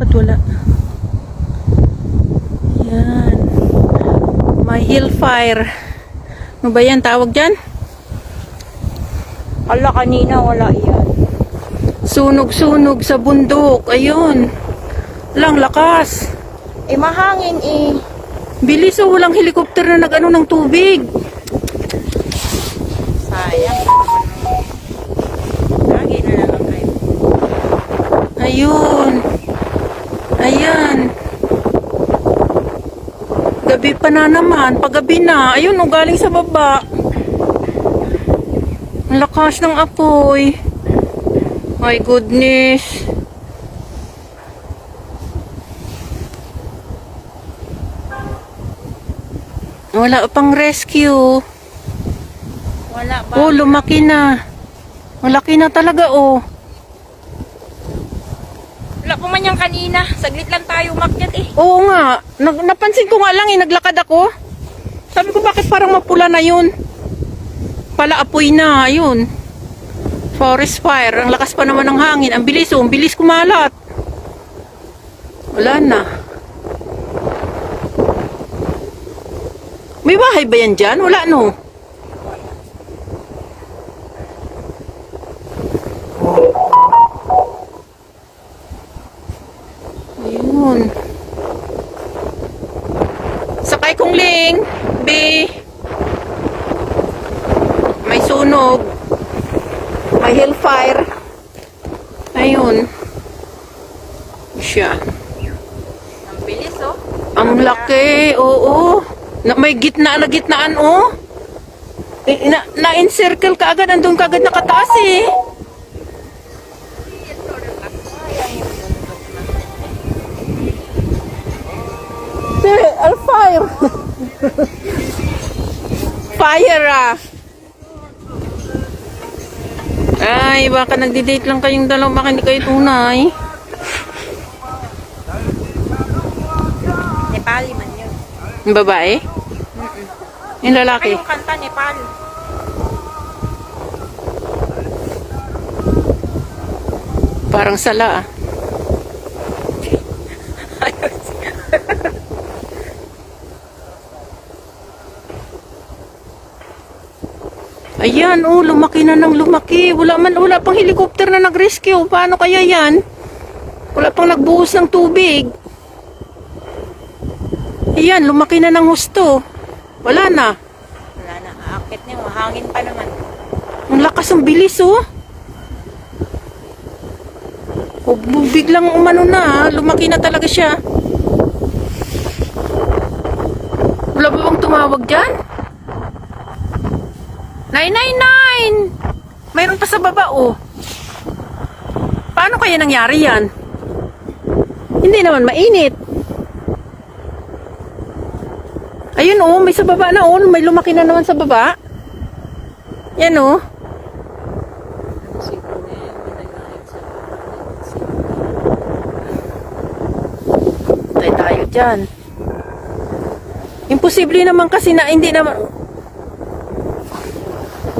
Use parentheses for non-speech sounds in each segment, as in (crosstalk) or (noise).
Ba't wala? Yan. May hillfire. Ano ba yan? Tawag dyan? Ala, kanina wala yan. Sunog-sunog sa bundok. Ayun. Lang lakas. Eh, mahangin eh. Bilis oh, walang helicopter na nag-ano ng tubig. Sayang. Lagi na lang kayo. Ayun. Ayan. Gabi pa na naman. Paggabi na. Ayun, oh, galing sa baba. Ang lakas ng apoy. My goodness. Wala pang rescue. Wala ba? Oh, lumaki na. Malaki na talaga, oh. Wala pa man yan kanina. Saglit lang tayo umakyat eh. Oo nga. Nag- napansin ko nga lang eh, naglakad ako. Sabi ko bakit parang mapula na yun. Pala apoy na, ayun. Forest fire. Ang lakas pa naman ng hangin. Ang bilis oh, ang bilis kumalat. Wala na. May bahay ba yan dyan? Wala no. Ayun. Sakay kong ling. B. May sunog. May hellfire. Ayun. Siya. Ang bilis oh. Ang laki. Oo. Na, may gitna na gitnaan, oh. Eh, Na, na-encircle ka agad. Andun ka agad nakataas, eh. Te, al fire. (laughs) fire, ah. Ay, baka nagdi-date lang kayong dalawa, baka hindi kayo tunay. Nepali man yun. Yung babae? Yung Ay, lalaki? yung kanta Nepal. Parang sala ah. Ayan, oh, lumaki na ng lumaki. Wala man, wala pang helicopter na nag-rescue. Paano kaya yan? Wala pang nagbuhos ng tubig. Ayan, lumaki na ng husto. Wala na. Wala na. Aakit niya. Mahangin pa naman. Ang lakas ng bilis, oh. O, biglang umano na, ah. lumaki na talaga siya. Wala ba bang tumawag dyan? 999! Mayroon pa sa baba, oh. Paano kaya nangyari yan? Hindi naman mainit. Ayun, oh, may sa baba na, oh. May lumaki na naman sa baba. Yan, oh. Tayo tayo dyan. Imposible naman kasi na hindi naman...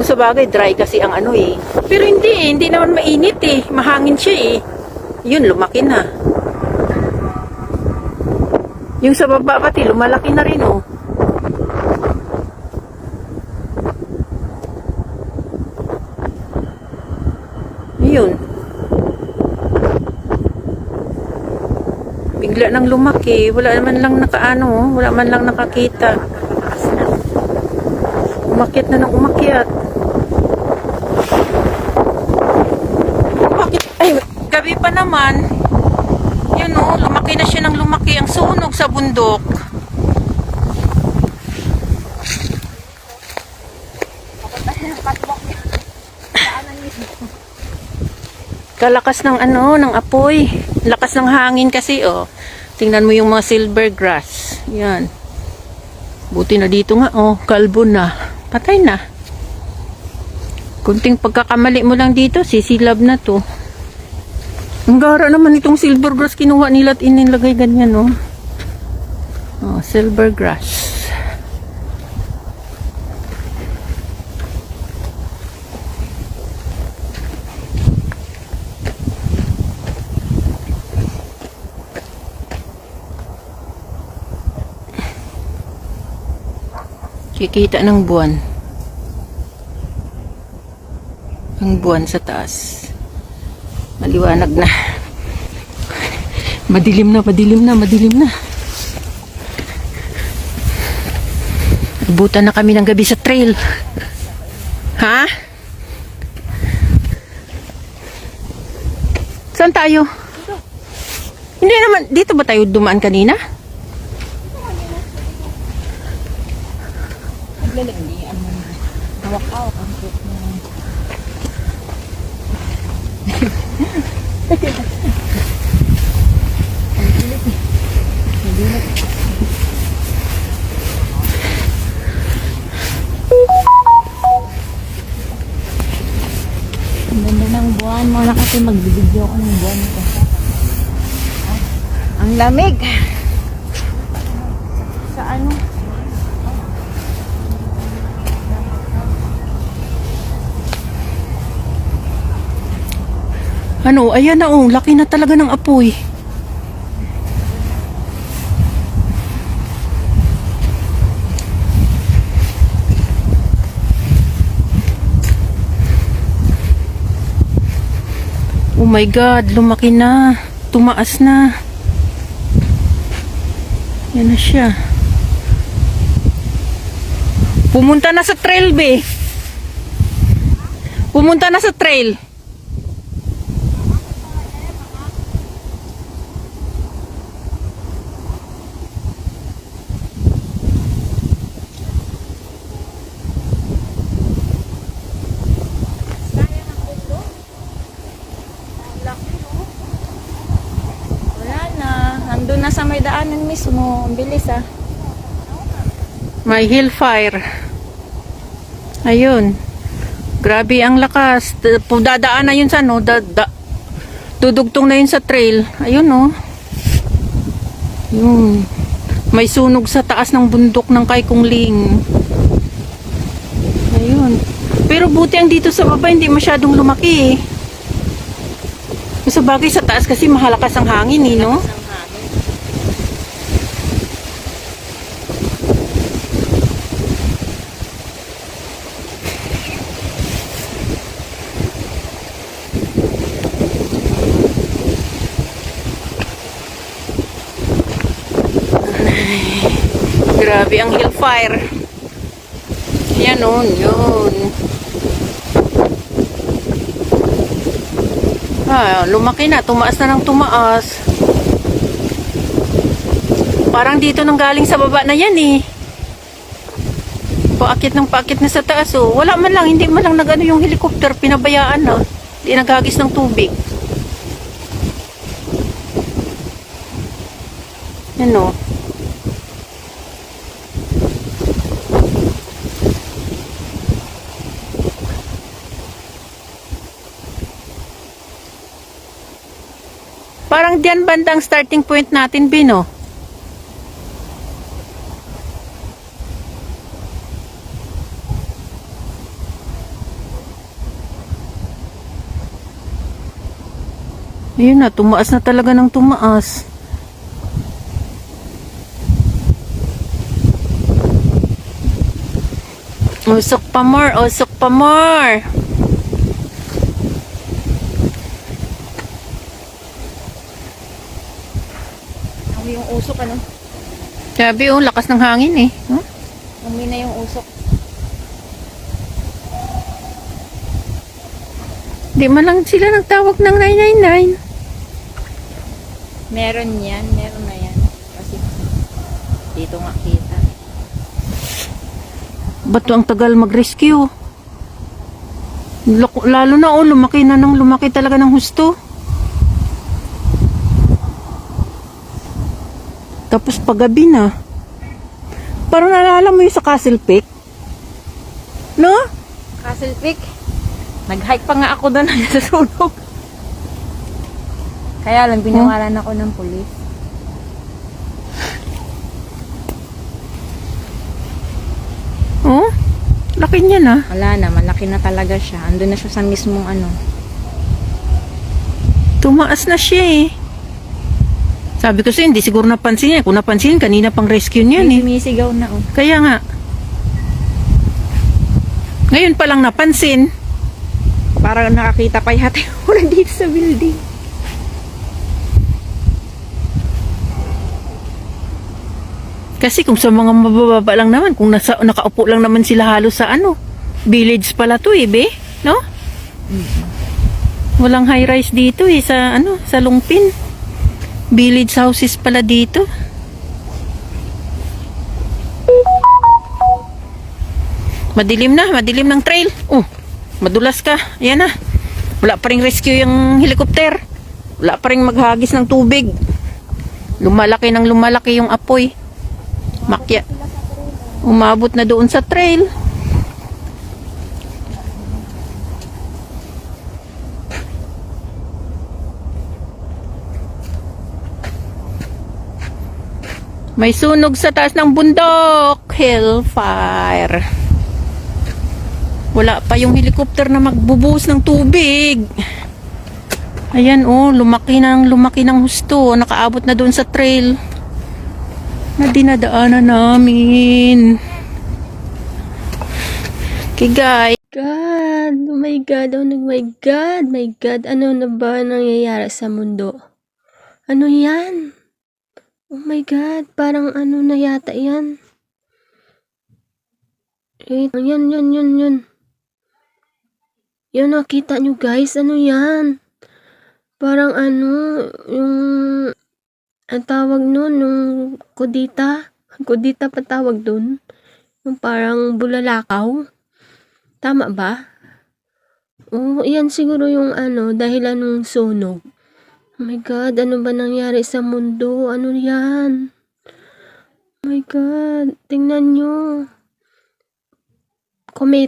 Kung sa bagay, dry kasi ang ano eh. Pero hindi eh, hindi naman mainit eh. Mahangin siya eh. Yun, lumaki na. Yung sa baba pati, lumalaki na rin oh. Yun. Bigla nang lumaki. Wala naman lang nakaano, wala man lang nakakita. Umakyat na nang umakyat. Bakit? Ay, gabi pa naman. Yan oh, lumaki na siya ng lumaki. Ang sunog sa bundok. Kalakas ng ano, ng apoy. Lakas ng hangin kasi, oh. Tingnan mo yung mga silver grass. Yan. Buti na dito nga, oh. Kalbo na. Patay na. Kunting pagkakamali mo lang dito, sisilab na to. Ang gara naman itong silver grass kinuha nila at inilagay ganyan, no? Oh, silver grass. Kikita ng buwan. Ang buwan sa taas. Maliwanag na. Madilim na, madilim na, madilim na. Abutan na kami ng gabi sa trail. Ha? Saan tayo? Hindi naman, dito ba tayo dumaan kanina? Ang ganda ng buwan. Muna kasi magbibideo ko ng buwan ko. Ang lamig. Sa ano? Ano, ayan na oh, laki na talaga ng apoy. Oh my God, lumaki na. Tumaas na. Yan na siya. Pumunta na sa trail, be. Pumunta na sa trail. Wala na. Nandun na sa may daanan mismo. Ang bilis ah. May hillfire. Ayun. Grabe ang lakas. Dadaan na yun sa no. Da, da, dudugtong na yun sa trail. Ayun no. Yun. May sunog sa taas ng bundok ng Kaikungling. Ayun. Pero buti ang dito sa baba hindi masyadong lumaki eh. Sa bagay sa taas kasi mahalakas ang hangin eh no. Ang hangin. Grabe ang hillfire. Yan nun, yun. Ah, lumaki na. Tumaas na ng tumaas. Parang dito nang galing sa baba na yan eh. Paakit ng paakit na sa taas oh. Wala man lang, hindi man lang nagano yung helicopter. Pinabayaan na. Hindi naghagis ng tubig. Yan oh. Parang diyan bandang starting point natin, Bino. Ayun na, tumaas na talaga ng tumaas. Usok pa more, usok pa more. Usok ano? Sabi oh, lakas ng hangin eh. Huh? Amoy na yung usok. Di man lang sila nagtawag ng 999. Meron yan. Meron na yan. Kasi dito nga kita. Ba't ang tagal mag-rescue? Lalo na oh, lumaki na ng lumaki talaga ng husto. Tapos paggabi na. Parang naalala mo yung sa Castle Peak? No? Castle Peak. Nag-hike pa nga ako doon (laughs) sa sunog. Kaya lang, binawalan ako ng pulis. Oh? Laki niya na. Wala na, malaki na talaga siya. Andun na siya sa mismong ano. Tumaas na siya eh. Sabi ko sa'yo, hindi siguro napansin niya. Kung napansin, kanina pang rescue niyan eh. Sumisigaw na oh. Kaya nga. Ngayon pa lang napansin. Parang nakakita pa yata yung (laughs) ulan dito sa building. Kasi kung sa mga mabababa lang naman, kung nasa, nakaupo lang naman sila halos sa ano, village pala to eh, be? No? Walang high rise dito eh, sa ano, sa Lungpin. Village houses pala dito. Madilim na, madilim ng trail. Oh, madulas ka. Ayan na. Wala pa rin rescue yung helicopter. Wala pa rin maghagis ng tubig. Lumalaki ng lumalaki yung apoy. Makya. Umabot na doon sa trail. May sunog sa taas ng bundok. Hellfire. Wala pa yung helicopter na magbubuhos ng tubig. Ayan oh, lumaki ng lumaki ng husto. Nakaabot na doon sa trail na dinadaanan namin. Okay guys. God, oh my God, oh my God, my God, ano na ba nangyayari sa mundo? Ano yan? Oh my God, parang ano na yata yan. Eh, yan, yan, yan, yan. Yan, nakita nyo guys, ano yan? Parang ano, yung, ang tawag nun, yung kudita. Kudita pa tawag dun. Yung parang bulalakaw. Tama ba? Oo, yan siguro yung ano, dahilan ng sunog. Oh my God, ano ba nangyari sa mundo? Ano yan? Oh my God, tingnan nyo. Comet.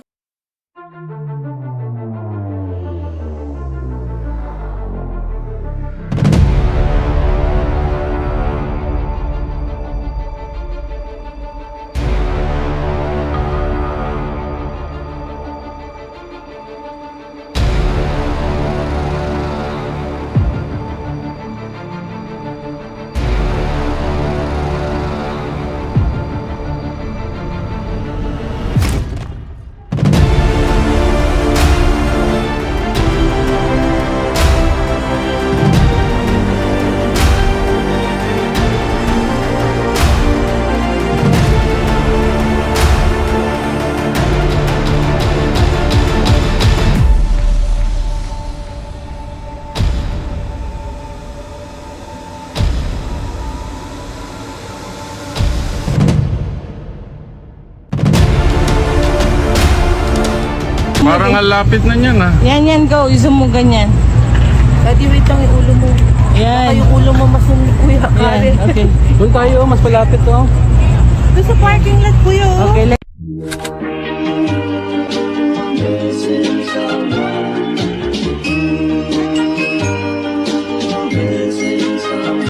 Parang ang lapit na niyan ah. Yan, yan, go. Zoom mo ganyan. Daddy, wait lang yung ulo mo. Yan. Yung ulo mo masunog, kuya. Yan, okay. Doon tayo, mas malapit to. Doon sa parking lot, kuya. Okay, let's...